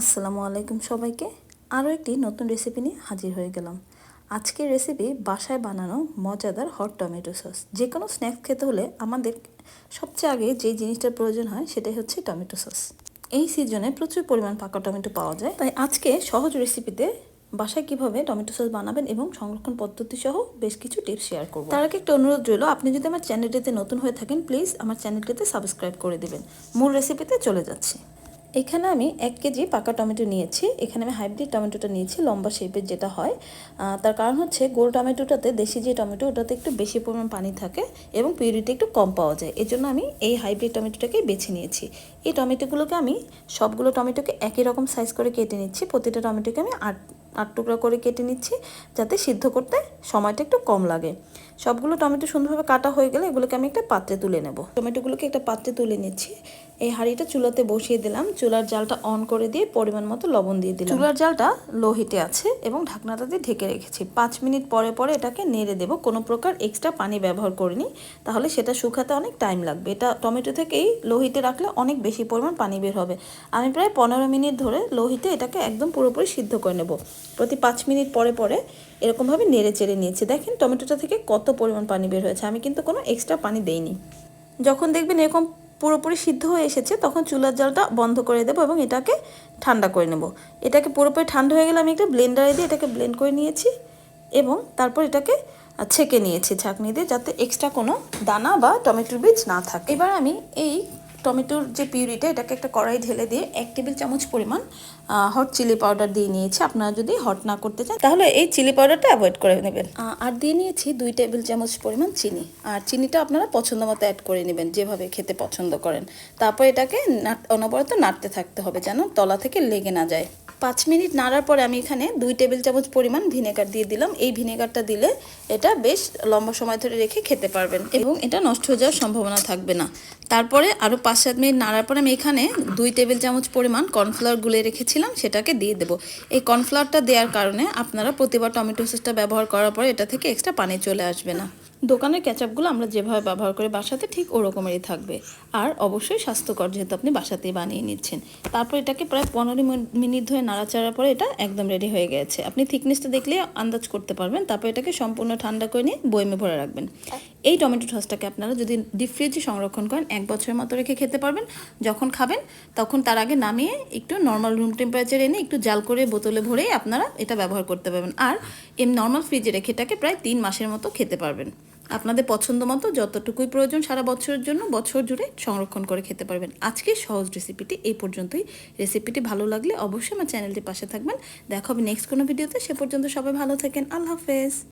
আসসালামু আলাইকুম সবাইকে। আরও একটি নতুন রেসিপি নিয়ে হাজির হয়ে গেলাম। আজকের রেসিপি বাসায় বানানো মজাদার হট টমেটো সস যে কোনো স্ন্যাক্স খেতে হলে আমাদের সবচেয়ে আগে যে জিনিসটার প্রয়োজন হয় সেটাই হচ্ছে টমেটো সস এই সিজনে প্রচুর পরিমাণ পাকা টমেটো পাওয়া যায়। তাই আজকে সহজ রেসিপিতে বাসায় কীভাবে টমেটো সস বানাবেন এবং সংরক্ষণ পদ্ধতি সহ বেশ কিছু টিপস শেয়ার করব। তার আগে একটা অনুরোধ রইল, আপনি যদি আমার চ্যানেলটিতে নতুন হয়ে থাকেন প্লিজ আমার চ্যানেলটিতে সাবস্ক্রাইব করে দেবেন। মূল রেসিপিতে চলে যাচ্ছি। এখানে আমি এক কেজি পাকা টমেটো নিয়েছি। এখানে আমি হাইব্রিড টমেটোটা নিয়েছি, লম্বা শেপের যেটা হয়। তার কারণ হচ্ছে গোল টমেটোটাতে, দেশি যে টমেটো, ওটাতে একটু বেশি পরিমাণ পানি থাকে এবং পিউরিটি একটু কম পাওয়া যায়। এই জন্য আমি এই হাইব্রিড টমেটোটাকে বেছে নিয়েছি। এই টমেটোগুলোকে আমি সবগুলো টমেটোকে একই রকম সাইজ করে কেটে নিচ্ছি। প্রতিটা টমেটোকে আমি আট আট টুকরা করে কেটে নিচ্ছি যাতে সিদ্ধ করতে সময়টা একটু কম লাগে। সবগুলো টমেটো সুন্দরভাবে কাটা হয়ে গেলে এগুলোকে আমি একটা পাত্রে তুলে নেব। টমেটোগুলোকে একটা পাত্রে তুলে নিচ্ছি। এই হাঁড়িটা চুলাতে বসিয়ে দিলাম। চুলার জালটা অন করে দিয়ে পরিমাণ মতো লবণ দিয়ে দিলাম। চুলার জালটা লো হিটে আছে এবং ঢাকনাটা দিয়ে ঢেকে রেখেছি। পাঁচ মিনিট পরে পরে এটাকে নেড়ে দেবো। কোনো প্রকার এক্সট্রা পানি ব্যবহার করিনি। তাহলে সেটা শুকাতে অনেক টাইম লাগবে। এটা টমেটো থেকেই লো হিটে রাখলে অনেক বেশি পরিমাণ পানি বের হবে। আমি প্রায় পনেরো মিনিট ধরে লো হিটে এটাকে একদম পুরোপুরি সিদ্ধ করে নেব। প্রতি পাঁচ মিনিট পরে পরে এরকমভাবে নেড়ে চেড়ে নিয়েছি। দেখেন টমেটোটা থেকে কত পরিমাণ পানি বের হয়েছে। আমি কিন্তু কোনো এক্সট্রা পানি দেইনি। যখন দেখবেন এরকম পুরোপুরি সিদ্ধ হয়ে এসেছে, তখন চুলার জলটা বন্ধ করে দেবো এবং এটাকে ঠান্ডা করে নেব। এটাকে পুরোপুরি ঠান্ডা হয়ে গেলে আমি একটা ব্লেন্ডারে দিয়ে এটাকে ব্লেন্ড করে নিয়েছি এবং তারপর এটাকে ছেঁকে নিয়েছি ছাঁকনি দিয়ে যাতে এক্সট্রা কোনো দানা বা টমেটোর বীজ না থাকে। এবার আমি এই টমেটোর যে পিউরিটা এটাকে একটা কড়াই ঢেলে দিয়ে এক টেবিল চামচ পরিমাণ হট চিলি পাউডার দিয়ে নিয়েছি। আপনারা যদি হট না করতে চান তাহলে এই চিলি পাউডারটা অ্যাভয়েড করে নেবেন। আর দিয়ে নিয়েছি দুই টেবিল চামচ পরিমাণ চিনি। আর চিনিটা আপনারা পছন্দ মতো অ্যাড করে নেবেন যেভাবে খেতে পছন্দ করেন। তারপর এটাকে নাট অনবরত নাড়তে থাকতে হবে যেন তলা থেকে লেগে না যায়। পাঁচ মিনিট নাড়ার পরে আমি এখানে দুই টেবিল চামচ পরিমাণ ভিনেগার দিয়ে দিলাম। এই ভিনেগারটা দিলে এটা বেশ লম্বা সময় ধরে রেখে খেতে পারবেন এবং এটা নষ্ট হয়ে যাওয়ার সম্ভাবনা থাকবে না। তারপরে আরও পাঁচ সাত মিনিট নাড়ার পরে আমি এখানে দুই টেবিল চামচ পরিমাণ কর্নফ্লাওয়ার গুলে রেখেছিলাম, সেটাকে দিয়ে দেবো। এই কর্নফ্লাওয়ারটা দেওয়ার কারণে আপনারা প্রতিবার টমেটো সসটা ব্যবহার করার পরে এটা থেকে এক্সট্রা পানি চলে আসবে না। দোকানের ক্যাচাপগুলো আমরা যেভাবে ব্যবহার করি বাসাতে ঠিক ওরকমেরই থাকবে। আর অবশ্যই স্বাস্থ্যকর যেহেতু আপনি বাসাতেই বানিয়ে নিচ্ছেন। তারপর এটাকে প্রায় পনেরো মিনিট ধরে নাড়াচাড়ার পরে এটা একদম রেডি হয়ে গেছে। আপনি থিকনেসটা দেখলে আন্দাজ করতে পারবেন। তারপর এটাকে সম্পূর্ণ ঠান্ডা করে নিয়ে বয়মে ভরে রাখবেন। এই টমেটো সসটাকে আপনারা যদি ডিপ ফ্রিজে সংরক্ষণ করেন, এক বছরের মতো রেখে খেতে পারবেন। যখন খাবেন, তখন তার আগে নামিয়ে একটু নর্মাল রুম টেম্পারেচার এনে একটু জাল করে বোতলে ভরেই আপনারা এটা ব্যবহার করতে পারবেন। আর এম নর্মাল ফ্রিজে রেখে এটাকে প্রায় তিন মাসের মতো খেতে পারবেন। আপনাদের পছন্দ মতো যতটুকুই প্রয়োজন সারা বছরের জন্য বছর জুড়ে সংরক্ষণ করে খেতে পারবেন। আজকে সহজ রেসিপিটি এই পর্যন্তই। রেসিপিটি ভালো লাগলে অবশ্যই আমার চ্যানেলটি পাশে থাকবেন। দেখা হবে নেক্সট কোনো ভিডিওতে সে পর্যন্ত সবাই ভালো থাকেন। আল্লাহ হাফেজ।